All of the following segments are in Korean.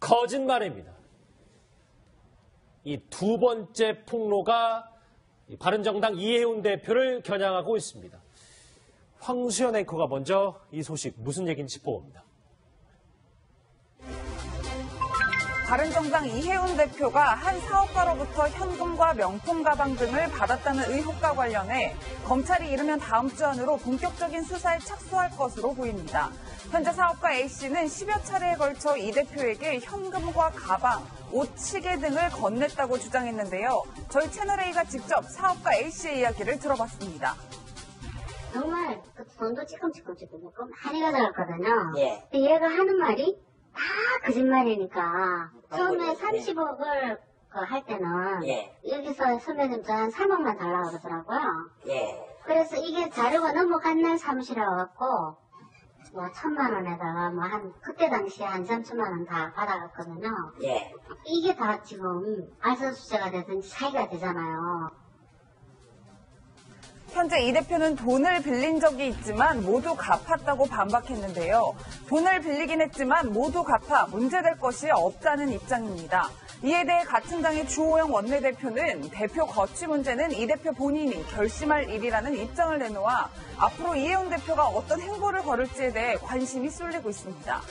거짓말입니다. 이 두 번째 폭로가 이 바른정당 이해훈 대표를 겨냥하고 있습니다. 황수연 앵커가 먼저 이 소식 무슨 얘기인지 짚어봅니다. 바른정당 이해훈 대표가 한 사업가로부터 현금과 명품 가방 등을 받았다는 의혹과 관련해 검찰이 이르면 다음 주 안으로 본격적인 수사에 착수할 것으로 보입니다. 현재 사업가 A씨는 10여 차례에 걸쳐 이 대표에게 현금과 가방, 옷, 시계 등을 건넸다고 주장했는데요. 저희 채널A가 직접 사업가 A씨의 이야기를 들어봤습니다. 정말 그 돈도 찌끔찌끔 찌끔 많이 가져갔거든요. 예. 근데 얘가 하는 말이 다 거짓말이니까 처음에 예. 30억을 할 때는 예. 여기서 선배님도 한 3억만 달라고 그러더라고요. 예. 그래서 이게 자료가 넘어간 날 사무실에 와갖고 뭐 천만 원에다가 뭐 한 그때 당시에 한 3천만 원 다 받아갔거든요. 예. 이게 다 지금 알선수재가 되든지 사기가 되잖아요. 현재 이 대표는 돈을 빌린 적이 있지만 모두 갚았다고 반박했는데요. 돈을 빌리긴 했지만 모두 갚아 문제될 것이 없다는 입장입니다. 이에 대해 같은 당의 주호영 원내대표는 대표 거취 문제는 이 대표 본인이 결심할 일이라는 입장을 내놓아 앞으로 이해훈 대표가 어떤 행보를 걸을지에 대해 관심이 쏠리고 있습니다.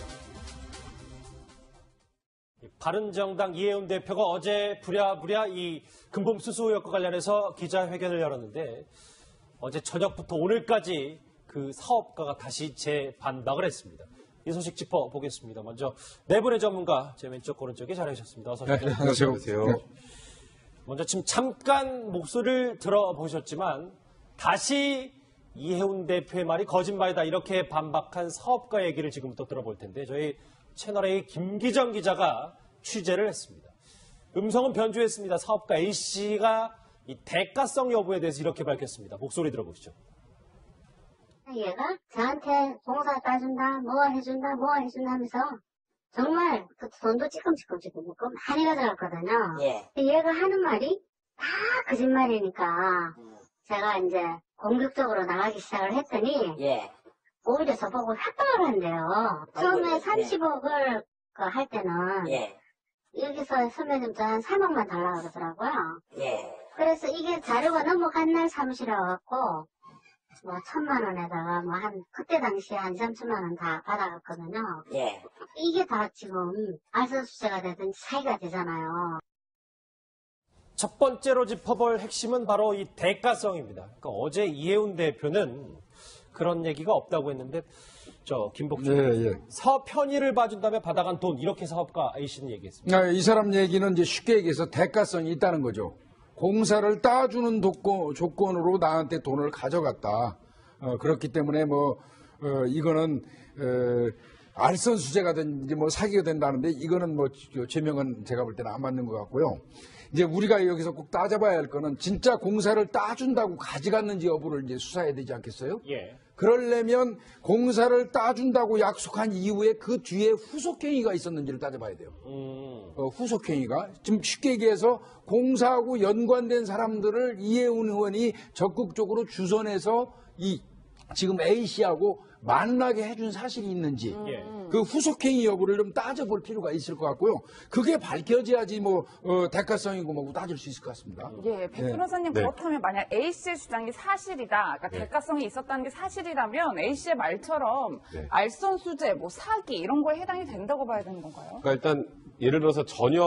바른정당 이해훈 대표가 어제 부랴부랴 이 금품 수수 의혹과 관련해서 기자회견을 열었는데 어제 저녁부터 오늘까지 그 사업가가 다시 재반박을 했습니다. 이 소식 짚어보겠습니다. 먼저 내분의 전문가 제 왼쪽 오른쪽에 자리하셨습니다. 어서 오십시오. 안녕하세요. 먼저 지금 잠깐 목소리를 들어보셨지만 다시 이해훈 대표의 말이 거짓말이다 이렇게 반박한 사업가 얘기를 지금부터 들어볼 텐데 저희 채널A 김기정 기자가 취재를 했습니다. 음성은 변조했습니다. 사업가 A씨가 이 대가성 여부에 대해서 이렇게 밝혔습니다. 목소리 들어보시죠. 얘가 저한테 봉사 따준다, 뭐 해준다, 뭐 해준다 하면서 정말 그 돈도 찌끔찌끔 찌끔 많이 가져갔거든요. 예. 얘가 하는 말이 다 거짓말이니까 제가 이제 공격적으로 나가기 시작을 했더니 예. 오히려 저보고 협박을 한대요. 처음에 아이고, 예. 30억을 할 때는 예. 여기서 선배님도 한 3억만 달라고 그러더라고요. 예. 그래서 이게 자료가 넘어간 날 사무실에 와갖고 뭐 천만 원에다가 뭐 한 그때 당시에 한 3천만 원 다 받아갔거든요. 예. 이게 다 지금 알선수재가 되든지 사기가 되잖아요. 첫 번째로 짚어볼 핵심은 바로 이 대가성입니다. 그러니까 어제 이해훈 대표는 그런 얘기가 없다고 했는데 저 김복준 예, 예. 사업 편의를 봐준 다음에 받아간 돈 이렇게 사업가 A씨는 얘기했습니다. 아, 이 사람 얘기는 이제 쉽게 얘기해서 대가성이 있다는 거죠. 공사를 따주는 조건, 조건으로 나한테 돈을 가져갔다. 어, 그렇기 때문에 뭐, 어, 이거는, 어, 알선 수재가 된지 뭐 사기가 된다는데 이거는 뭐 제명은 제가 볼 때는 안 맞는 것 같고요. 이제 우리가 여기서 꼭 따져봐야 할 거는 진짜 공사를 따준다고 가져갔는지 여부를 이제 수사해야 되지 않겠어요? 예. 그러려면 공사를 따준다고 약속한 이후에 그 뒤에 후속행위가 있었는지를 따져봐야 돼요. 음, 어, 후속행위가 지금 쉽게 얘기해서 공사하고 연관된 사람들을 이해훈 의원이 적극적으로 주선해서 이 지금 A 씨하고 만나게 해준 사실이 있는지 예. 그 후속행위 여부를 좀 따져볼 필요가 있을 것 같고요. 그게 밝혀져야지 뭐 어, 대가성이고 뭐고 따질 수 있을 것 같습니다. 예, 백 네. 변호사님 네. 그렇다면 만약 A 씨의 주장이 사실이다, 그러니까 대가성이 있었다는 게 사실이라면 A 씨의 말처럼 네. 알선수재, 뭐 사기 이런 거에 해당이 된다고 봐야 되는 건가요? 그러니까 일단 예를 들어서 전혀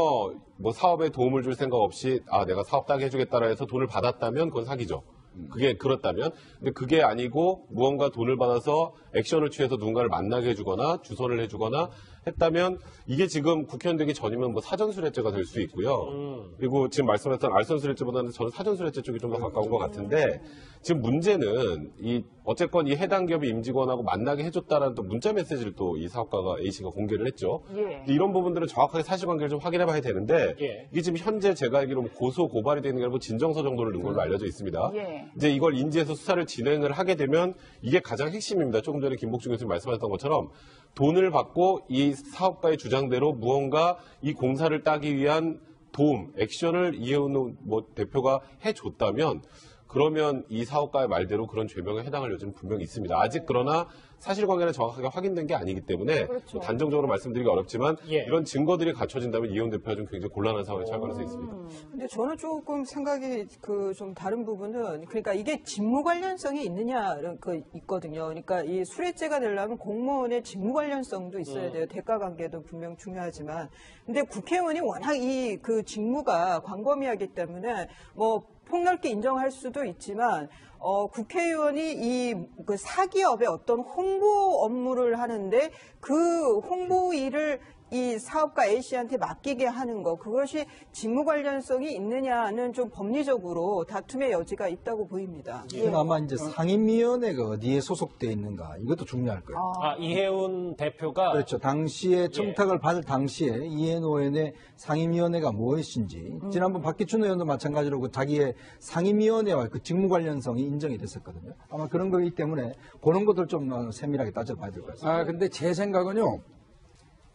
뭐 사업에 도움을 줄 생각 없이 아 내가 사업 따게 해주겠다라 해서 돈을 받았다면 그건 사기죠. 그게 그렇다면. 근데 그게 아니고 무언가 돈을 받아서 액션을 취해서 누군가를 만나게 해주거나 주선을 해주거나 했다면 이게 지금 국회의원 되기 전이면 뭐 사전수뢰죄가 될 수 있고요. 그리고 지금 말씀하셨던 알선수뢰죄보다는 저는 사전수뢰죄 쪽이 좀 더 가까운 것 같은데 지금 문제는 이 어쨌건 이 해당 기업의 임직원하고 만나게 해줬다라는 또 문자 메시지를 또 이 사업가가 A 씨가 공개를 했죠. 예. 이런 부분들은 정확하게 사실관계를 좀 확인해 봐야 되는데 예. 이게 지금 현재 제가 알기로 고소 고발이 되는 게 아니고 진정서 정도를 넣은 걸로 알려져 있습니다. 예. 이제 이걸 인지해서 수사를 진행을 하게 되면 이게 가장 핵심입니다. 조금 전에 김복중 교수님 말씀하셨던 것처럼 돈을 받고 이 사업가의 주장대로 무언가 이 공사를 따기 위한 도움, 액션을 이해훈 뭐 대표가 해줬다면 그러면 이 사업가의 말대로 그런 죄명에 해당할 여지는 분명히 있습니다. 아직 그러나 사실관계는 정확하게 확인된 게 아니기 때문에 뭐 단정적으로 말씀드리기 어렵지만 예. 이런 증거들이 갖춰진다면 이혜원 대표가 좀 굉장히 곤란한 상황에 처할 가능성이 있습니다. 근데 저는 조금 생각이 그 좀 다른 부분은 그러니까 이게 직무 관련성이 있느냐 그 있거든요. 그러니까 이 수뢰죄가 되려면 공무원의 직무 관련성도 있어야 돼요. 대가 관계도 분명 중요하지만 근데 국회의원이 워낙 이 그 직무가 광범위하기 때문에 뭐 폭넓게 인정할 수도 있지만 어, 국회의원이 이 그 사기업의 어떤 홍보 업무를 하는데 그 홍보 일을 이 사업가 A씨한테 맡기게 하는 거 그것이 직무 관련성이 있느냐는 좀 법리적으로 다툼의 여지가 있다고 보입니다. 이건 아마 이제 상임위원회가 어디에 소속돼 있는가 이것도 중요할 거예요. 아, 이해운 대표가 그렇죠. 당시에 청탁을 받을 당시에 이해노원의 상임위원회가 무엇인지 지난번 박기춘 의원도 마찬가지로 그 자기의 상임위원회와 그 직무 관련성이 인정이 됐었거든요. 아마 그런 거기 때문에 그런 것들 좀 어, 세밀하게 따져봐야 될 것 같습니다. 아, 근데 제 생각은요.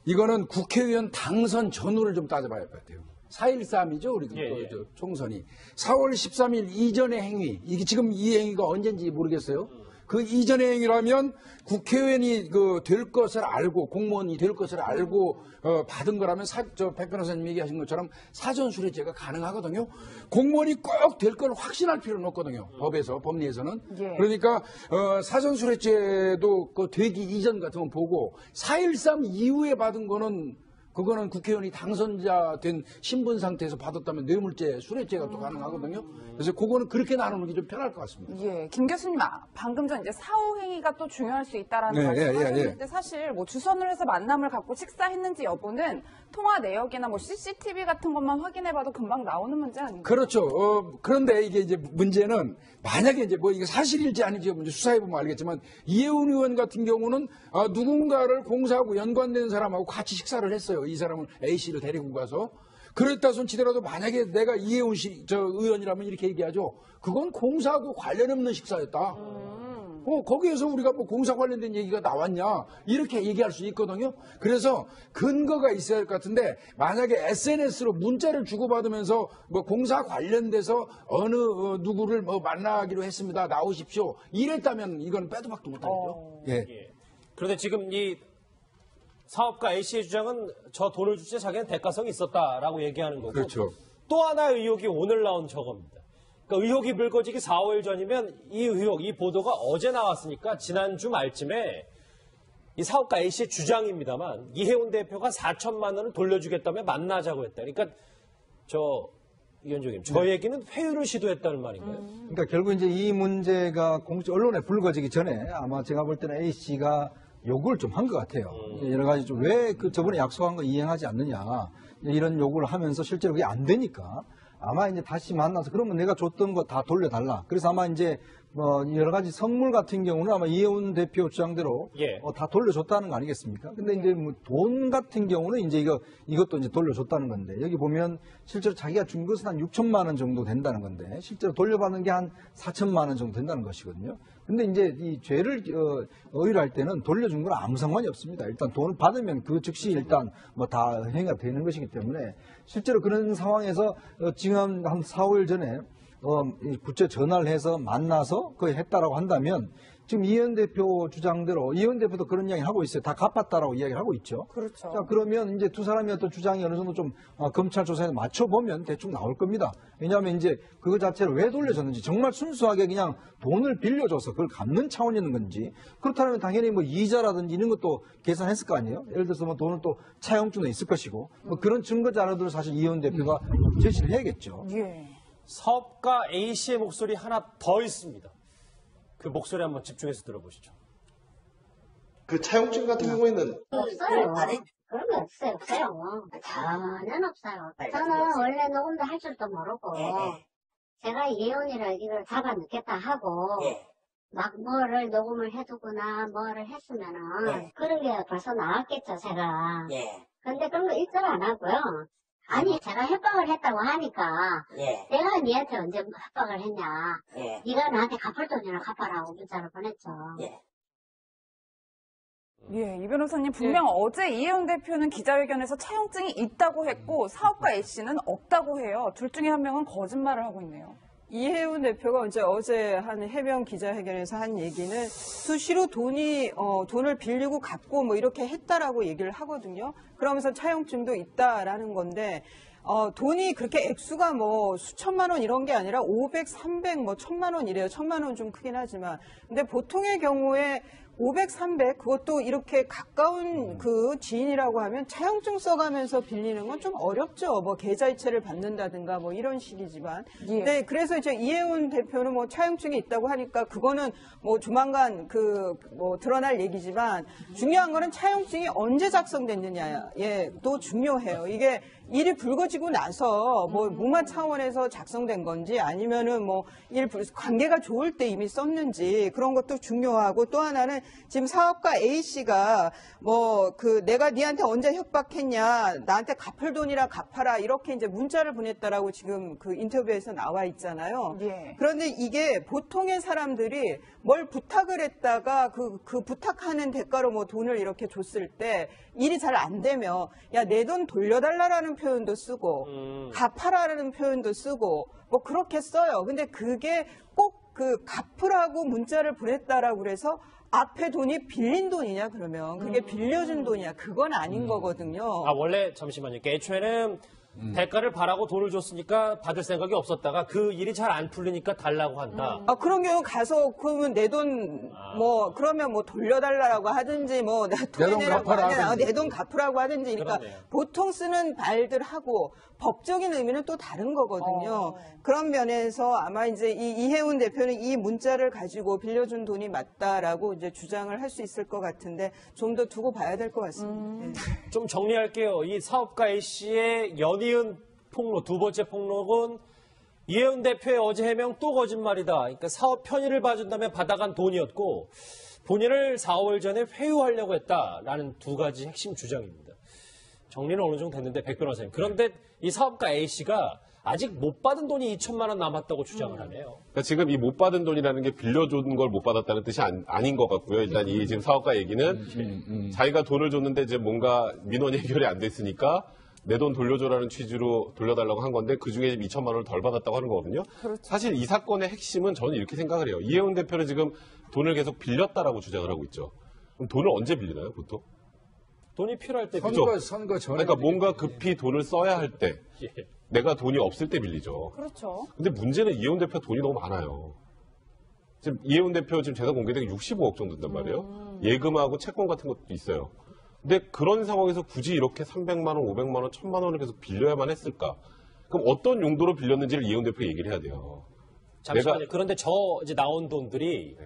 이거는 국회의원 당선 전후를 좀 따져봐야 할 것 같아요. 4.13이죠, 우리 그 예, 예. 저 총선이. 4월 13일 이전의 행위. 이게 지금 이 행위가 언젠지 모르겠어요. 그 이전의 행위라면 국회의원이 그 될 것을 알고 공무원이 될 것을 알고 어, 받은 거라면 사, 저백 변호사님 얘기하신 것처럼 사전 수뢰죄가 가능하거든요. 공무원이 꼭 될 걸 확신할 필요는 없거든요. 법에서 법리에서는. 예. 그러니까 어, 사전 수뢰죄도 그 되기 이전 같은 건 보고 4.13 이후에 받은 거는 그거는 국회의원이 당선자 된 신분 상태에서 받았다면 뇌물죄, 수뢰죄가 또 가능하거든요. 그래서 그거는 그렇게 나누는 게 좀 편할 것 같습니다. 예, 김 교수님, 아, 방금 전 이제 사후 행위가 또 중요할 수 있다라는 네, 말씀 예, 예, 하셨는데 예. 사실 뭐 주선을 해서 만남을 갖고 식사했는지 여부는 통화 내역이나 뭐 CCTV 같은 것만 확인해봐도 금방 나오는 문제 아닌가요? 그렇죠. 어, 그런데 이게 이제 문제는 만약에 이제 뭐 이게 사실일지 아닌지 먼저 수사해보면 알겠지만 이해운 의원 같은 경우는 아, 누군가를 공사하고 연관된 사람하고 같이 식사를 했어요. 이 사람을 A씨를 데리고 가서. 그랬다 손치더라도 만약에 내가 이해운 씨, 저 의원이라면 이렇게 얘기하죠. 그건 공사하고 관련 없는 식사였다. 어, 거기에서 우리가 뭐 공사 관련된 얘기가 나왔냐 이렇게 얘기할 수 있거든요. 그래서 근거가 있어야 할 것 같은데 만약에 SNS로 문자를 주고받으면서 뭐 공사 관련돼서 어느 어, 누구를 뭐 만나기로 했습니다. 나오십시오. 이랬다면 이건 빼도 박도 못하겠죠. 예. 예. 그런데 지금 이 사업가 A씨의 주장은 저 돈을 줄때 자기는 대가성이 있었다라고 얘기하는 거고 그렇죠. 또 하나의 의혹이 오늘 나온 저겁니다. 그러니까 의혹이 불거지기 4일 전이면 이 의혹, 이 보도가 어제 나왔으니까 지난주 말쯤에 이 사업가 A씨의 주장입니다만 이해운 대표가 4천만 원을 돌려주겠다며 만나자고 했다. 그러니까 저 위원장님, 저 얘기는 회유를 시도했다는 말인가요? 그러니까 결국 이제 이 문제가 공식 언론에 불거지기 전에 아마 제가 볼 때는 A 씨가 요구를 좀 한 것 같아요. 여러 가지 좀 왜 그 저번에 약속한 거 이행하지 않느냐 이런 요구를 하면서 실제로 그게 안 되니까 아마 이제 다시 만나서 그러면 내가 줬던 거 다 돌려달라. 그래서 아마 이제 뭐 여러 가지 선물 같은 경우는 아마 이해운 대표 주장대로 예. 어, 다 돌려줬다는 거 아니겠습니까? 근데 이제 뭐 돈 같은 경우는 이제 이거 이것도 이제 돌려줬다는 건데 여기 보면 실제로 자기가 준 것은 한 6천만 원 정도 된다는 건데 실제로 돌려받는 게 한 4천만 원 정도 된다는 것이거든요. 근데 이제 이 죄를 어, 의뢰할 때는 돌려준 건 아무 상관이 없습니다. 일단 돈을 받으면 그 즉시 일단 뭐 다 행위가 되는 것이기 때문에 실제로 그런 상황에서 어, 지금 한 4, 5일 전에 어, 이 구체 전화를 해서 만나서 그 했다라고 한다면 지금 이현 대표 주장대로 이현 대표도 그런 이야기 하고 있어요. 다 갚았다라고 이야기를 하고 있죠. 그렇죠. 자, 그러면 이제 두 사람의 어떤 주장이 어느 정도 좀 어, 검찰 조사에 맞춰보면 대충 나올 겁니다. 왜냐하면 이제 그거 자체를 왜 돌려줬는지 정말 순수하게 그냥 돈을 빌려줘서 그걸 갚는 차원이는 건지 그렇다면 당연히 뭐 이자라든지 이런 것도 계산했을 거 아니에요? 예를 들어서 뭐 돈을 또 차용증도 있을 것이고 뭐 그런 증거 자료들을 사실 이현 대표가 제시를 해야겠죠. 예. 사업가 A씨의 목소리 하나 더 있습니다. 그 목소리 한번 집중해서 들어보시죠. 그 차용증 같은 경우에는 없어요. 그런 게 없어요. 없어요. 전혀 없어요. 저는 원래 녹음도 할 줄도 모르고, 제가 예언이를 이걸 잡아 넣겠다 하고, 막 뭐를 녹음을 해두거나 뭐를 했으면은, 그런 게 벌써 나왔겠죠, 제가. 근데 그런 거 일절 안 하고요. 아니, 제가 협박을 했다고 하니까, 내가 니한테 언제 협박을 했냐. 네가 나한테 갚을 돈이나 갚아라고 문자를 보냈죠. 예, 이 변호사님 분명 어제 이혜훈 대표는 기자회견에서 차용증이 있다고 했고 사업가 A 씨는 없다고 해요. 둘 중에 한 명은 거짓말을 하고 있네요. 이혜훈 대표가 이제 어제 한 해명 기자회견에서 한 얘기는 수시로 돈이 어, 돈을 빌리고 갚고 뭐 이렇게 했다라고 얘기를 하거든요. 그러면서 차용증도 있다라는 건데 어, 돈이 그렇게 액수가 뭐 수천만 원 이런 게 아니라 500, 300, 뭐 천만 원 이래요. 천만 원 좀 크긴 하지만. 근데 보통의 경우에 500, 300 그것도 이렇게 가까운 그 지인이라고 하면 차용증 써가면서 빌리는 건 좀 어렵죠. 뭐 계좌이체를 받는다든가 뭐 이런 식이지만. 예. 네, 그래서 이제 이혜훈 대표는 뭐 차용증이 있다고 하니까 그거는 뭐 조만간 그 뭐 드러날 얘기지만 중요한 거는 차용증이 언제 작성됐느냐에 또 중요해요. 이게 일이 불거지고 나서 뭐 무마 차원에서 작성된 건지 아니면은 뭐일 관계가 좋을 때 이미 썼는지 그런 것도 중요하고 또 하나는 지금 사업가 A 씨가 뭐 그 내가 니한테 언제 협박했냐 나한테 갚을 돈이라 갚아라 이렇게 이제 문자를 보냈다라고 지금 그 인터뷰에서 나와 있잖아요. 예. 그런데 이게 보통의 사람들이 뭘 부탁을 했다가 그, 그 부탁하는 대가로 뭐 돈을 이렇게 줬을 때 일이 잘 안 되면 야 내 돈 돌려달라라는 표현도 쓰고 갚아라라는 표현도 쓰고 뭐 그렇게 써요. 근데 그게 꼭 그 갚으라고 문자를 보냈다라고 그래서 앞에 돈이 빌린 돈이냐 그러면 그게 빌려준 돈이냐 그건 아닌 거거든요. 아 원래 잠시만요. 그러니까 애초에는 대가를 바라고 돈을 줬으니까 받을 생각이 없었다가 그 일이 잘 안 풀리니까 달라고 한다. 아, 그런 경우 가서 그러면 내 돈 뭐 그러면 뭐 돌려달라고 하든지 뭐 내 돈 갚아라 하든지 하든지. 내돈 갚으라고 하든지 그러니까 그러네요. 보통 쓰는 말들하고 법적인 의미는 또 다른 거거든요. 어. 그런 면에서 아마 이제 이 이혜훈 대표는 이 문자를 가지고 빌려준 돈이 맞다라고 이제 주장을 할 수 있을 것 같은데 좀 더 두고 봐야 될 것 같습니다. 네. 좀 정리할게요. 이 사업가 A 씨의 연이은 폭로 두 번째 폭로는 이혜훈 대표의 어제 해명 또 거짓말이다. 그러니까 사업 편의를 봐준다면 받아간 돈이었고 본인을 4월 전에 회유하려고 했다라는 두 가지 핵심 주장입니다. 정리는 어느 정도 됐는데 백 변호사님. 그런데 이 사업가 A 씨가 아직 못 받은 돈이 2천만 원 남았다고 주장을 하네요. 그러니까 지금 이 못 받은 돈이라는 게 빌려준 걸 못 받았다는 뜻이 아, 닌 것 같고요. 일단 이 지금 사업가 얘기는 자기가 돈을 줬는데 이제 뭔가 민원이 해결이 안 됐으니까 내 돈 돌려줘라는 취지로 돌려달라고 한 건데 그 중에 2천만 원을 덜 받았다고 하는 거거든요. 사실 이 사건의 핵심은 저는 이렇게 생각을 해요. 이혜훈 대표는 지금 돈을 계속 빌렸다라고 주장을 하고 있죠. 그럼 돈을 언제 빌리나요, 보통? 돈이 필요할 때 그죠? 선거 선거 전에 그러니까 뭔가 급히 돈을 써야 할 때, 예. 내가 돈이 없을 때 빌리죠. 그렇죠. 근데 문제는 이혜훈 대표 돈이 너무 많아요. 지금 이혜훈 대표 지금 재산 공개된 게 65억 정도 된단 말이에요. 예금하고 채권 같은 것도 있어요. 근데 그런 상황에서 굳이 이렇게 300만 원, 500만 원, 1000만 원을 계속 빌려야만 했을까? 그럼 어떤 용도로 빌렸는지를 이혜훈 대표 얘기를 해야 돼요. 잠시만요. 내가- 그런데 저 이제 나온 돈들이 네.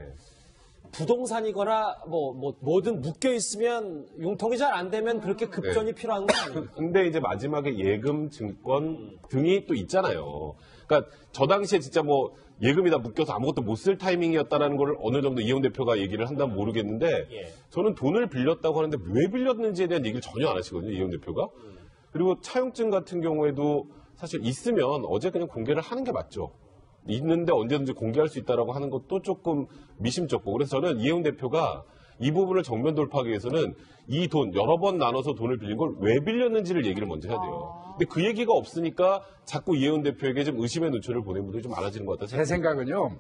부동산이거나 뭐, 뭐 뭐든 묶여 있으면 융통이 잘 안 되면 그렇게 급전이 필요한 거 아니에요? 근데 이제 마지막에 예금, 증권 등이 또 있잖아요. 그러니까 저 당시에 진짜 뭐 예금이 다 묶여서 아무것도 못 쓸 타이밍이었다라는 걸 어느 정도 이혜훈 대표가 얘기를 한다면 모르겠는데 예. 저는 돈을 빌렸다고 하는데 왜 빌렸는지에 대한 얘기를 전혀 안 하시거든요, 이혜훈 대표가. 그리고 차용증 같은 경우에도 사실 있으면 어제 그냥 공개를 하는 게 맞죠. 있는데 언제든지 공개할 수 있다라고 하는 것도 조금 미심쩍고 그래서 저는 이혜훈 대표가 이 부분을 정면 돌파하기 위해서는 이 돈 여러 번 나눠서 돈을 빌린 걸 왜 빌렸는지를 얘기를 먼저 해야 돼요. 근데 그 얘기가 없으니까 자꾸 이혜훈 대표에게 좀 의심의 눈초리를 보내는 분들이 좀 많아지는 것 같다 제 생각은요.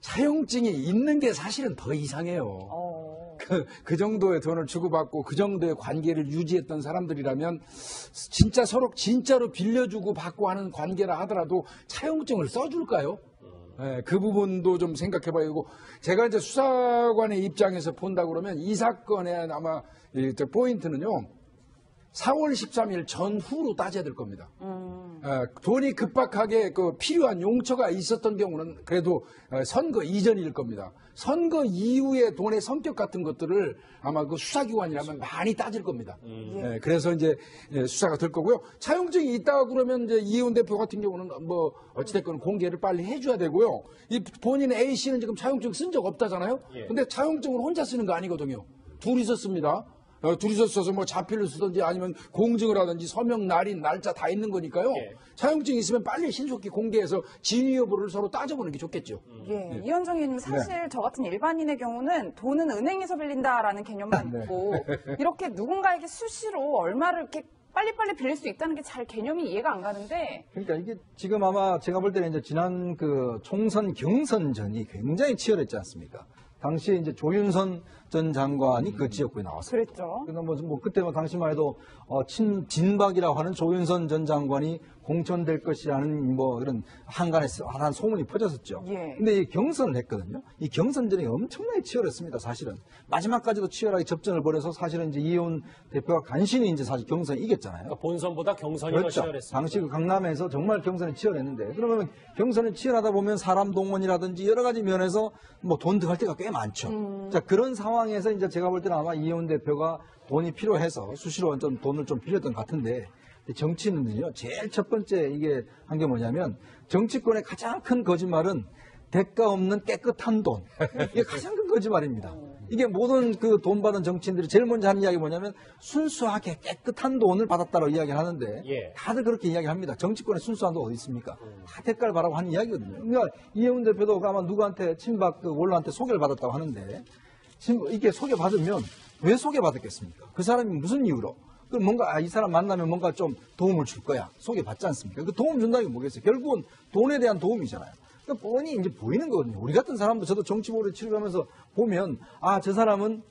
차용증이 있는 게 사실은 더 이상해요. 어. 그, 그 정도의 돈을 주고받고 그 정도의 관계를 유지했던 사람들이라면 진짜 서로 진짜로 빌려주고 받고 하는 관계라 하더라도 차용증을 써줄까요? 예, 그 부분도 좀 생각해 봐야 되고 제가 이제 수사관의 입장에서 본다 그러면 이 사건의 아마 포인트는요. 4월 13일 전후로 따져야 될 겁니다. 어, 돈이 급박하게 그 필요한 용처가 있었던 경우는 그래도 어, 선거 이전일 겁니다. 선거 이후의 돈의 성격 같은 것들을 아마 그 수사기관이라면 많이 따질 겁니다. 예, 그래서 이제 예, 수사가 될 거고요. 차용증이 있다 그러면 이제 이혜훈 대표 같은 경우는 뭐 어찌됐건 공개를 빨리 해줘야 되고요. 이 본인 A 씨는 지금 차용증 쓴 적 없다잖아요. 근데 차용증을 혼자 쓰는 거 아니거든요. 둘이서 씁니다. 어, 둘이서 써서 뭐 자필을 쓰든지 아니면 공증을 하든지 서명 날인 날짜 다 있는 거니까요. 예. 차용증이 있으면 빨리 신속히 공개해서 진위 여부를 서로 따져보는 게 좋겠죠. 예, 이현정 의원님 사실 저 같은 일반인의 경우는 돈은 은행에서 빌린다라는 개념만 네. 있고 이렇게 누군가에게 수시로 얼마를 이렇게 빨리빨리 빌릴 수 있다는 게 잘 개념이 이해가 안 가는데 그러니까 이게 지금 아마 제가 볼 때는 이제 지난 그 총선 경선 전이 굉장히 치열했지 않습니까? 당시에 이제 조윤선 전 장관이 그 지역구에 나왔어요. 그랬죠. 그래서 뭐, 뭐 그때 뭐 당시만 해도 어, 친 진박이라고 하는 조윤선 전 장관이 공천될 것이라는 뭐 이런 한간에 한 소문이 퍼졌었죠. 예. 근데 이 경선을 했거든요. 이 경선전이 엄청나게 치열했습니다. 사실은 마지막까지도 치열하게 접전을 벌여서 사실은 이제 이혜원 대표가 간신히 이제 사실 경선 이겼잖아요. 그러니까 본선보다 경선이 더 그렇죠. 치열했습니다. 당시 그 강남에서 정말 경선이 치열했는데 그러면 경선이 치열하다 보면 사람 동원이라든지 여러 가지 면에서 뭐 돈 들어갈 때가 꽤 많죠. 자 그런 상황에서 이제 제가 볼 때는 아마 이혜원 대표가 돈이 필요해서 수시로 좀 돈을 좀 빌렸던 것 같은데 정치는요 제일 첫 번째 이게 한 게 뭐냐면 정치권의 가장 큰 거짓말은 대가 없는 깨끗한 돈 이게 가장 큰 거짓말입니다. 이게 모든 그 돈 받은 정치인들이 제일 먼저 하는 이야기 뭐냐면 순수하게 깨끗한 돈을 받았다고 이야기를 하는데 예. 다들 그렇게 이야기합니다. 정치권에 순수한 돈 어디 있습니까? 다 대가를 바라고 하는 이야기거든요. 그러니까 이혜훈 대표도 아마 누구한테 친박 그 원로한테 소개를 받았다고 하는데 친- 이게 소개받으면 왜 소개받았겠습니까? 그 사람이 무슨 이유로? 그 뭔가 아, 이 사람 만나면 뭔가 좀 도움을 줄 거야. 소개받지 않습니까? 그 도움 준다는 게 뭐겠어요? 결국은 돈에 대한 도움이잖아요. 그러니까 뻔히 이제 보이는 거거든요. 우리 같은 사람도 저도 정치보를 치르면서 보면 아, 저 사람은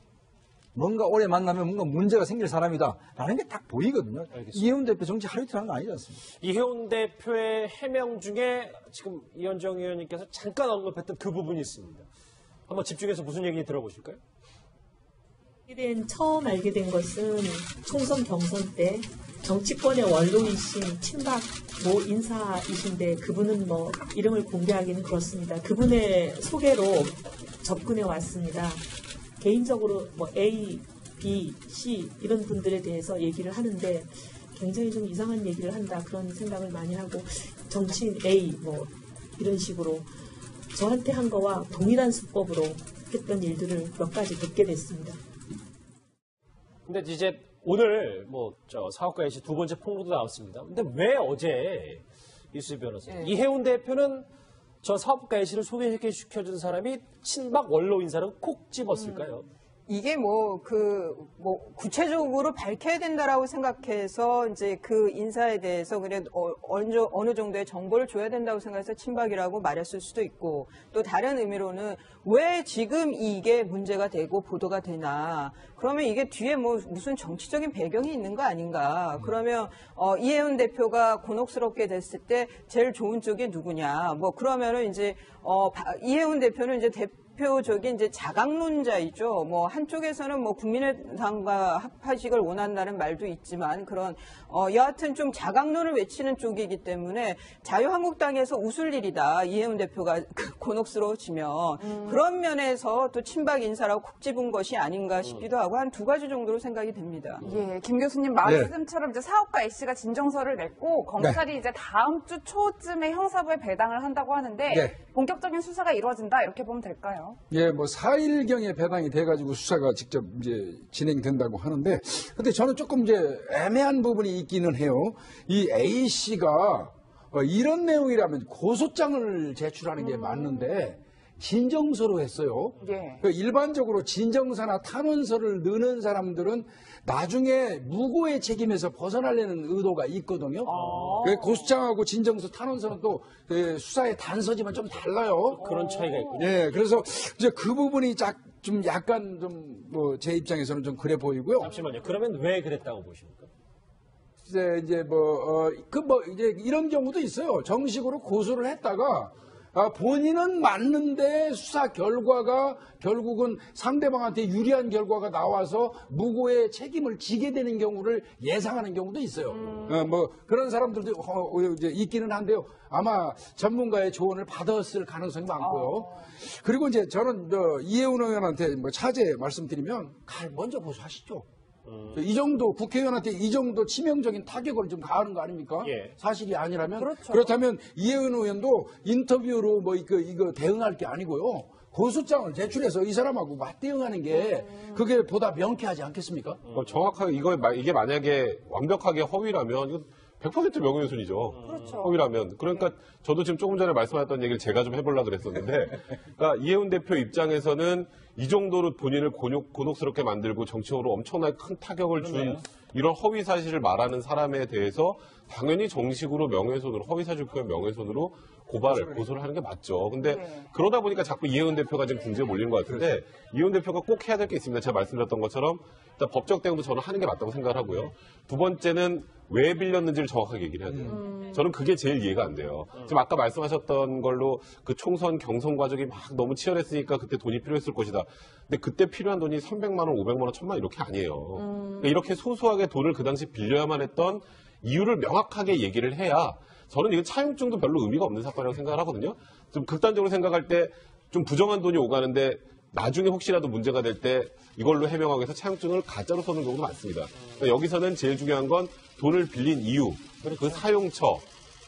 뭔가 오래 만나면 뭔가 문제가 생길 사람이다. 라는 게 딱 보이거든요. 이혜훈 대표 정치 하루 이틀 하는 거 아니지 않습니까? 이혜훈 대표의 해명 중에 지금 이현정 의원님께서 잠깐 언급했던 그 부분이 있습니다. 한번 집중해서 무슨 얘기 들어보실까요? 대한 처음 알게 된 것은 총선 경선 때 정치권의 원로이신 친박 모 인사이신데 그분은 뭐 이름을 공개하기는 그렇습니다. 그분의 소개로 접근해 왔습니다. 개인적으로 뭐 A, B, C 이런 분들에 대해서 얘기를 하는데 굉장히 좀 이상한 얘기를 한다 그런 생각을 많이 하고 정치인 A 뭐 이런 식으로 저한테 한 거와 동일한 수법으로 했던 일들을 몇 가지 겪게 됐습니다. 근데 이제 오늘 뭐 저 사업가 이시 두 번째 폭로도 나왔습니다. 근데 왜 어제 이수지 변호사 네. 이혜훈 대표는 저 사업가 이시를 소개시켜준 사람이 친박 원로 인사를 콕 집었을까요? 이게 뭐 그 뭐 구체적으로 밝혀야 된다라고 생각해서 이제 그 인사에 대해서 그래 어, 어느 정도의 정보를 줘야 된다고 생각해서 친박이라고 말했을 수도 있고 또 다른 의미로는 왜 지금 이게 문제가 되고 보도가 되나 그러면 이게 뒤에 뭐 무슨 정치적인 배경이 있는 거 아닌가? 그러면 어, 이혜훈 대표가 곤혹스럽게 됐을 때 제일 좋은 쪽이 누구냐? 뭐 그러면은 이제 어, 바- 이혜훈 대표는 이제 대 대표적인 이제 자강론자이죠. 뭐 한쪽에서는 뭐 국민의당과 합하식을 원한다는 말도 있지만 그런 어 여하튼 좀 자강론을 외치는 쪽이기 때문에 자유한국당에서 웃을 일이다. 이혜훈 대표가 그 곤혹스러워지면. 그런 면에서 또 친박 인사라고 콕 집은 것이 아닌가 싶기도 하고 한 두 가지 정도로 생각이 됩니다. 예, 김 교수님 말씀처럼 이제 사업가 A씨가 진정서를 냈고 검찰이 이제 다음 주 초쯤에 형사부에 배당을 한다고 하는데 네. 본격적인 수사가 이루어진다 이렇게 보면 될까요? 예, 뭐 4일경에 배당이 돼가지고 수사가 직접 이제 진행된다고 하는데, 근데 저는 조금 이제 애매한 부분이 있기는 해요. 이 A 씨가 어, 이런 내용이라면 고소장을 제출하는 게 맞는데 진정서로 했어요. 예. 그 일반적으로 진정서나 탄원서를 넣는 사람들은 나중에 무고의 책임에서 벗어나려는 의도가 있거든요. 그 고소장하고 진정서, 탄원서는 또그 수사의 단서지만 좀 달라요. 그런 차이가 있군요. 예, 그래서 이제 그 부분이 짝, 좀 약간 좀 뭐 제 입장에서는 좀 그래 보이고요. 잠시만요. 그러면 왜 그랬다고 보십니까? 이제 이제 뭐그뭐 이제 이런 경우도 있어요. 정식으로 고소를 했다가 아, 본인은 맞는데 수사 결과가 결국은 상대방한테 유리한 결과가 나와서 무고의 책임을 지게 되는 경우를 예상하는 경우도 있어요. 어, 뭐 그런 사람들도 어, 어, 이제 있기는 한데요. 아마 전문가의 조언을 받았을 가능성이 많고요. 그리고 이제 저는 저 이혜훈 의원한테 뭐 차제 말씀드리면 갈 먼저 고소하시죠. 이 정도 국회의원한테 이 정도 치명적인 타격을 좀 가하는 거 아닙니까? 예. 사실이 아니라면 그렇죠. 그렇다면 이혜은 의원도 인터뷰로 뭐 이거 이거 대응할 게 아니고요. 고소장을 제출해서 이 사람하고 맞대응하는 게 그게 보다 명쾌하지 않겠습니까? 어, 정확하게 이거 마- 이게 만약에 완벽하게 허위라면 이거 100% 명예훼 손이죠. 그렇죠. 허위라면. 그러니까 저도 지금 조금 전에 말씀하셨던 얘기를 제가 좀 해보려고 그랬었는데, 그러니까 이혜훈 대표 입장에서는 이 정도로 본인을 곤욕, 곤혹스럽게 만들고 정치적으로 엄청나게 큰 타격을 준 이런 허위 사실을 말하는 사람에 대해서 당연히 정식으로 명예훼손으로 허위 사실 표현 명예훼손으로 고발을 고소를 하는 게 맞죠. 근데 네. 그러다 보니까 자꾸 이혜원 대표가 지금 궁지에 몰리는 것 같은데 이혜원 대표가 꼭 해야 될 게 있습니다. 제가 말씀드렸던 것처럼 일단 법적 대응도 저는 하는 게 맞다고 생각을 하고요. 두 번째는 왜 빌렸는지를 정확하게 얘기를 해야 돼요. 저는 그게 제일 이해가 안 돼요. 지금 아까 말씀하셨던 걸로 그 총선 경선 과정이 막 너무 치열했으니까 그때 돈이 필요했을 것이다. 근데 그때 필요한 돈이 300만 원, 500만 원, 1000만 원 이렇게 아니에요. 그러니까 이렇게 소소하게 돈을 그 당시 빌려야만 했던 이유를 명확하게 얘기를 해야 저는 이건 차용증도 별로 의미가 없는 사건이라고 생각을 하거든요. 좀 극단적으로 생각할 때 좀 부정한 돈이 오가는데 나중에 혹시라도 문제가 될 때 이걸로 해명하기 위해서 차용증을 가짜로 써는 경우도 많습니다. 그러니까 여기서는 제일 중요한 건 돈을 빌린 이유, 그 사용처,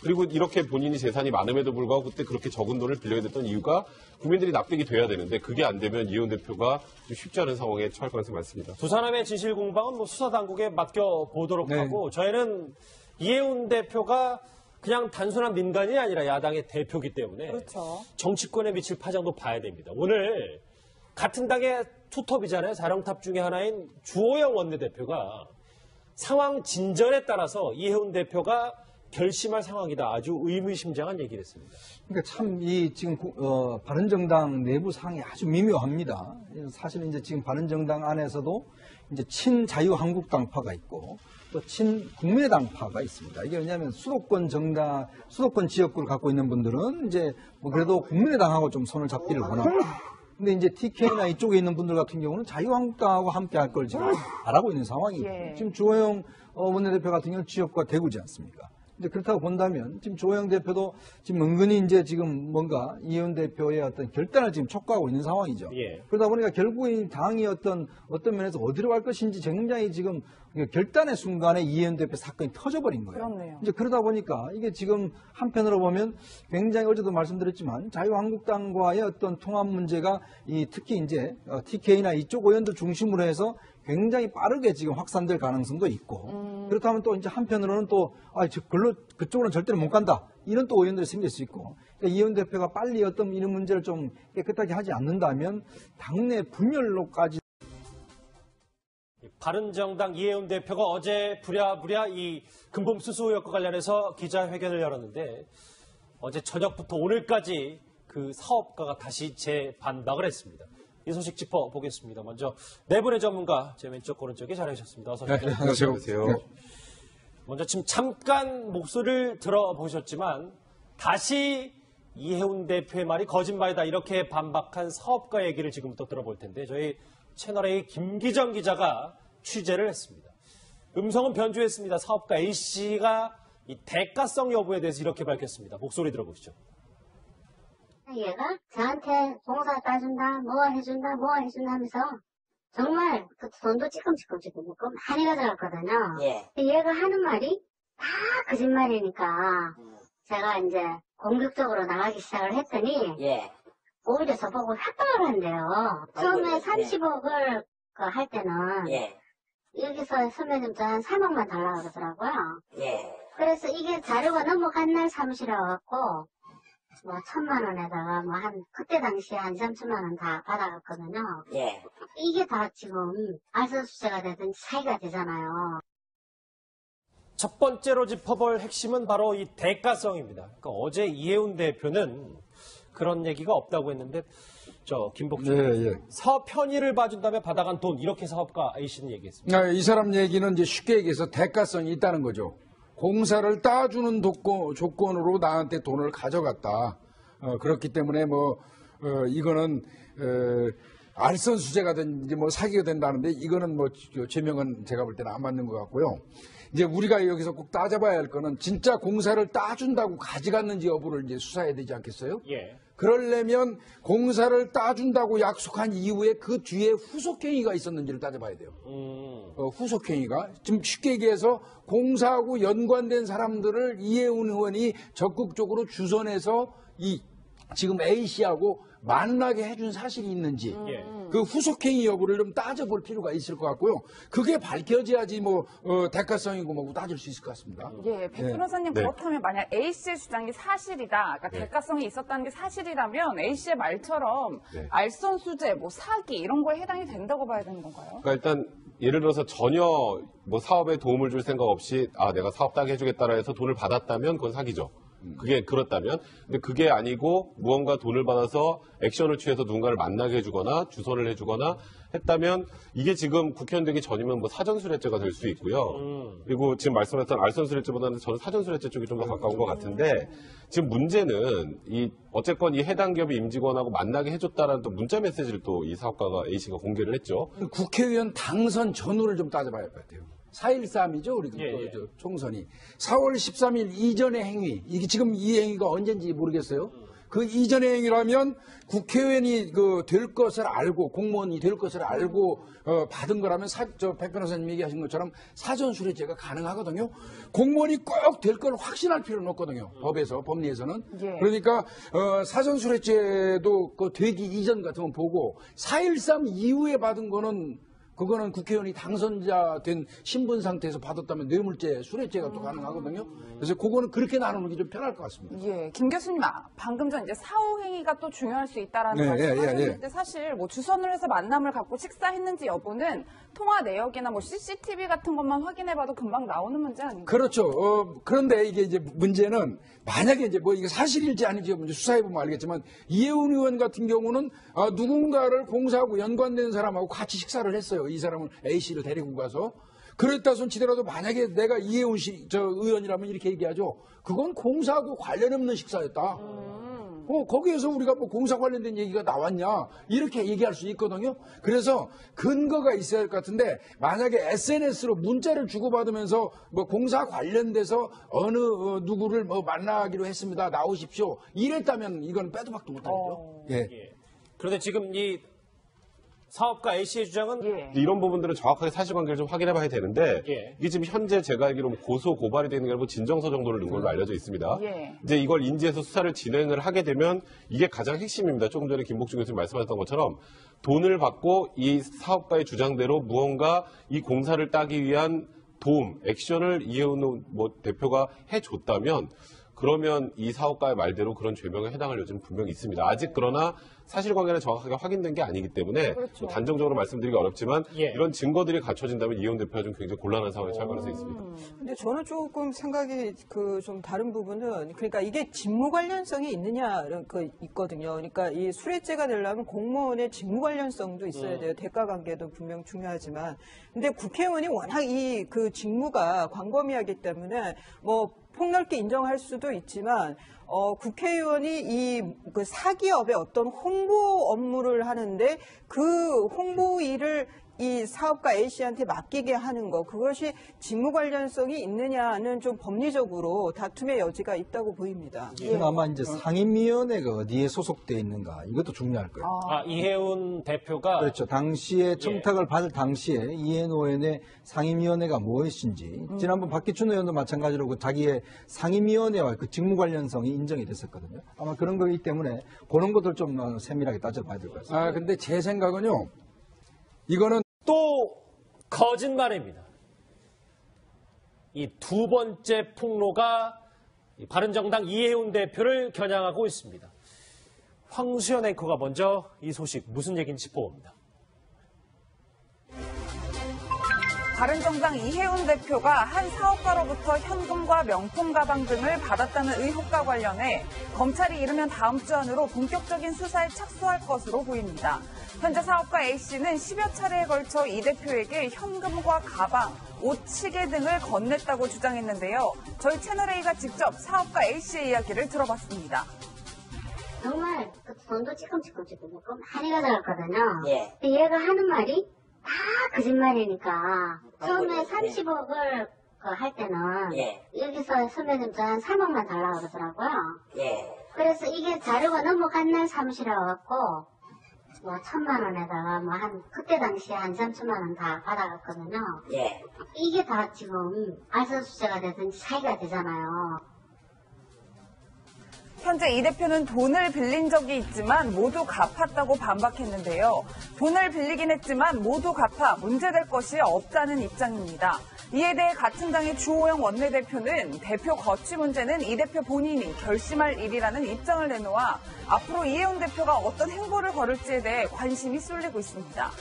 그리고 이렇게 본인이 재산이 많음에도 불구하고 그때 그렇게 적은 돈을 빌려야 됐던 이유가 국민들이 납득이 돼야 되는데 그게 안 되면 이혼 대표가 좀 쉽지 않은 상황에 처할 가능성이 많습니다. 두 사람의 진실 공방은 뭐 수사 당국에 맡겨 보도록 네. 하고 저희는 이해운 대표가 그냥 단순한 민간이 아니라 야당의 대표기 때문에 그렇죠. 정치권에 미칠 파장도 봐야 됩니다. 오늘 같은 당의 투톱이잖아요. 사령탑 중에 하나인 주호영 원내대표가 상황 진전에 따라서 이해운 대표가 결심할 상황이다. 아주 의미심장한 얘기를 했습니다. 그러니까 참 이 지금 구- 어, 바른정당 내부 상황이 아주 미묘합니다. 사실 이제 지금 바른정당 안에서도 이제 친자유한국당파가 있고 또 친국민의당파가 있습니다. 이게 왜냐하면 수도권 정당, 수도권 지역구를 갖고 있는 분들은 이제 뭐 그래도 국민의당하고 좀 손을 잡기를 원하고 근데 이제 TK나 이쪽에 있는 분들 같은 경우는 자유한국당하고 함께 할 걸 지금 바라고 있는 상황이에요. 예. 지금 주호영 어, 원내대표 같은 경우는 지역구가 대구지 않습니까? 이제 그렇다고 본다면 지금 조영 대표도 지금 은근히 이제 지금 뭔가 이현 대표의 어떤 결단을 지금 촉구하고 있는 상황이죠. 예. 그러다 보니까 결국은 당이 어떤 어떤 면에서 어디로 갈 것인지 굉장히 지금 결단의 순간에 이현 대표 사건이 터져버린 거예요. 그렇네요. 이제 그러다 보니까 이게 지금 한편으로 보면 굉장히 어제도 말씀드렸지만 자유한국당과의 어떤 통합 문제가 이 특히 이제 어, TK나 이쪽 의원들 중심으로 해서 굉장히 빠르게 지금 확산될 가능성도 있고 그렇다면 또 이제 한편으로는 또 아, 저 글로 그쪽으로는 절대로 못 간다 이런 또 의원들이 생길 수 있고 그러니까 이현 대표가 빨리 어떤 이런 문제를 좀 깨끗하게 하지 않는다면 당내 분열로까지 바른정당 이해운 대표가 어제 부랴부랴 이 금품 수수 의혹과 관련해서 기자회견을 열었는데 어제 저녁부터 오늘까지 그 사업가가 다시 재반박을 했습니다. 이 소식 짚어보겠습니다. 먼저 네 분의 전문가 제 왼쪽 오른쪽에 자리하셨습니다. 어서 오십시오. 안녕하세요. 네. 먼저 지금 잠깐 목소리를 들어보셨지만 다시 이해운 대표의 말이 거짓말이다 이렇게 반박한 사업가 얘기를 지금부터 들어볼 텐데 저희 채널A 김기정 기자가 취재를 했습니다. 음성은 변조했습니다. 사업가 A씨가 이 대가성 여부에 대해서 이렇게 밝혔습니다. 목소리 들어보시죠. 얘가 저한테 봉사 따준다, 뭐 해준다, 뭐 해준다 하면서 정말 그 돈도 찌끔찌끔 찌끔 많이 가져갔거든요. 예. 얘가 하는 말이 다 거짓말이니까 제가 이제 공격적으로 나가기 시작을 했더니 예. 오히려 저보고 협박을 한대요. 처음에 아이고, 예. 30억을 할 때는 예. 여기서 선배님도 한 3억만 달라고 그러더라고요. 예. 그래서 이게 자료가 넘어간 날 사무실에 와갖고 뭐 천만 원에다가 뭐 한 그때 당시에 한 2, 3천만 원 다 받아갔거든요. 예. 이게 다 지금 알선수재가 되든지 사기가 되잖아요. 첫 번째로 짚어볼 핵심은 바로 이 대가성입니다. 그러니까 어제 이해운 대표는 그런 얘기가 없다고 했는데 저 김복준 예, 예. 사업 편의를 봐준 다음에 받아간 돈 이렇게 사업가 A씨는 얘기했습니다. 아, 이 사람 얘기는 이제 쉽게 얘기해서 대가성이 있다는 거죠. 공사를 따주는 조건, 조건으로 나한테 돈을 가져갔다. 어, 그렇기 때문에 뭐 어, 이거는 어, 알선 수재가 된지 뭐 사기가 된다는데 이거는 뭐 죄명은 제가 볼 때는 안 맞는 것 같고요. 이제 우리가 여기서 꼭 따져봐야 할 거는 진짜 공사를 따준다고 가져갔는지 여부를 이제 수사해야 되지 않겠어요? 예. 그러려면 공사를 따준다고 약속한 이후에 그 뒤에 후속행위가 있었는지를 따져봐야 돼요. 음, 어, 후속행위가 좀 쉽게 얘기해서 공사하고 연관된 사람들을 이해운 의원이 적극적으로 주선해서 이 지금 A 씨하고 만나게 해준 사실이 있는지 예. 그 후속행위 여부를 좀 따져볼 필요가 있을 것 같고요. 그게 밝혀져야지 뭐 어, 대가성이고 뭐고 따질 수 있을 것 같습니다. 예, 백 네. 변호사님 네. 그렇다면 만약 A 씨의 주장이 사실이다, 그러니까 대가성이 있었다는 게 사실이라면 A 씨의 말처럼 네. 알선수재, 뭐 사기 이런 거에 해당이 된다고 봐야 되는 건가요? 그러니까 일단 예를 들어서 전혀 뭐 사업에 도움을 줄 생각 없이 아 내가 사업 따게 해주겠다라 해서 돈을 받았다면 그건 사기죠. 그게 그렇다면 근데 그게 아니고 무언가 돈을 받아서 액션을 취해서 누군가를 만나게 해주거나 주선을 해주거나 했다면 이게 지금 국회의원 되기 전이면 뭐 사전수뢰죄가 될 수 있고요. 그리고 지금 말씀하셨던 알선수뢰죄보다는 저는 사전수뢰죄 쪽이 좀 더 가까운 것 같은데 지금 문제는 이 어쨌건 이 해당 기업의 임직원하고 만나게 해줬다라는 또 문자 메시지를 또 이 사업가가 A 씨가 공개를 했죠. 국회의원 당선 전후를 좀 따져봐야 할 것 같아요. 4.13이죠, 우리 그 예, 예. 저 총선이. 4월 13일 이전의 행위, 이게 지금 이 행위가 언젠지 모르겠어요. 그 이전의 행위라면 국회의원이 그 될 것을 알고 공무원이 될 것을 알고 어, 받은 거라면 사, 저 백 변호사님 얘기하신 것처럼 사전 수뢰죄가 가능하거든요. 공무원이 꼭 될 걸 확신할 필요는 없거든요. 법에서 법리에서는 예. 그러니까 어, 사전 수뢰죄도 그 되기 이전 같으면 보고 4.13 이후에 받은 거는 그거는 국회의원이 당선자 된 신분 상태에서 받았다면 뇌물죄, 수뢰죄가 또 가능하거든요. 그래서 그거는 그렇게 나누는 게 좀 편할 것 같습니다. 예, 김 교수님, 아, 방금 전 이제 사후 행위가 또 중요할 수 있다라는 네, 말씀 예, 예, 하셨는데 예. 사실 뭐 주선을 해서 만남을 갖고 식사했는지 여부는 통화 내역이나 뭐 CCTV 같은 것만 확인해봐도 금방 나오는 문제 아닌가요? 그렇죠. 어, 그런데 이게 이제 문제는 만약에 이제 뭐 이게 사실일지 아닌지 먼저 수사해보면 알겠지만 이해운 의원 같은 경우는 아, 누군가를 공사하고 연관된 사람하고 같이 식사를 했어요. 이 사람을 A씨를 데리고 가서. 그랬다 손 치더라도 만약에 내가 이해운 씨, 저 의원이라면 이렇게 얘기하죠. 그건 공사하고 관련 없는 식사였다. 어, 거기에서 우리가 뭐 공사 관련된 얘기가 나왔냐 이렇게 얘기할 수 있거든요. 그래서 근거가 있어야 할 것 같은데 만약에 SNS로 문자를 주고받으면서 뭐 공사 관련돼서 어느 어, 누구를 뭐 만나기로 했습니다. 나오십시오. 이랬다면 이건 빼도 박도 못하겠죠. 예. 그런데 지금 이 사업가 A씨의 주장은 예. 이런 부분들은 정확하게 사실관계를 좀 확인해 봐야 되는데 예. 이게 지금 현재 제가 알기로 뭐 고소 고발이 되는 게 아니고 진정서 정도를 넣은 걸로 알려져 있습니다. 예. 이제 이걸 인지해서 수사를 진행을 하게 되면 이게 가장 핵심입니다. 조금 전에 김복중 교수님 말씀하셨던 것처럼 돈을 받고 이 사업가의 주장대로 무언가 이 공사를 따기 위한 도움, 액션을 이해운 뭐 대표가 해줬다면 그러면 이 사업가의 말대로 그런 죄명에 해당할 여지는 분명히 있습니다. 아직 그러나 사실관계는 정확하게 확인된 게 아니기 때문에 뭐 단정적으로 말씀드리기 어렵지만 예. 이런 증거들이 갖춰진다면 이해운 대표가 좀 굉장히 곤란한 상황에 처할 가능성이 있습니다. 근데 저는 조금 생각이 그 좀 다른 부분은 그러니까 이게 직무 관련성이 있느냐 그 있거든요. 그러니까 이 수뢰죄가 되려면 공무원의 직무 관련성도 있어야 돼요. 대가 관계도 분명 중요하지만 근데 국회의원이 워낙 이 그 직무가 광범위하기 때문에 뭐 폭넓게 인정할 수도 있지만 어, 국회의원이 이 그 사기업의 어떤 홍보 업무를 하는데 그 홍보 일을 이 사업가 A씨한테 맡기게 하는 거 그것이 직무 관련성이 있느냐는 좀 법리적으로 다툼의 여지가 있다고 보입니다. 이건 아마 이제 상임위원회가 어디에 소속돼 있는가 이것도 중요할 거예요. 아, 이해운 대표가 그렇죠. 당시에 청탁을 받을 당시에 이해노원의 상임위원회가 무엇인지 지난번 박기춘 의원도 마찬가지로 그 자기의 상임위원회와 그 직무 관련성이 인정이 됐었거든요. 아마 그런 거기 때문에 그런 것들 좀 어, 세밀하게 따져봐야 될 것 같습니다. 아 근데 제 생각은요. 이거는 또 거짓말입니다. 이 두 번째 폭로가 이 바른정당 이해운 대표를 겨냥하고 있습니다. 황수연 앵커가 먼저 이 소식 무슨 얘기인지 짚어봅니다. 바른정당 이해운 대표가 한 사업가로부터 현금과 명품 가방 등을 받았다는 의혹과 관련해 검찰이 이르면 다음 주 안으로 본격적인 수사에 착수할 것으로 보입니다. 현재 사업가 A씨는 10여 차례에 걸쳐 이 대표에게 현금과 가방, 옷, 시계 등을 건넸다고 주장했는데요. 저희 채널A가 직접 사업가 A씨의 이야기를 들어봤습니다. 정말 그 돈도 찌끔찌끔 찌끔 먹고 많이 가져갔거든요. 예. 근데 얘가 하는 말이 다 거짓말이니까 처음에 예. 30억을 할 때는 예. 여기서 선배님도 한 3억만 달라고 그러더라고요. 예. 그래서 이게 자료가 넘어갔는 사무실에 와갖고 뭐 천만 원에다가 뭐 한 그때 당시에 한 3천만 원 다 받아갔거든요. 예. 이게 다 지금 알선수재가 되든지 사기가 되잖아요. 현재 이 대표는 돈을 빌린 적이 있지만 모두 갚았다고 반박했는데요. 돈을 빌리긴 했지만 모두 갚아 문제될 것이 없다는 입장입니다. 이에 대해 같은 당의 주호영 원내대표는 대표 거취 문제는 이 대표 본인이 결심할 일이라는 입장을 내놓아 앞으로 이해훈 대표가 어떤 행보를 걸을지에 대해 관심이 쏠리고 있습니다.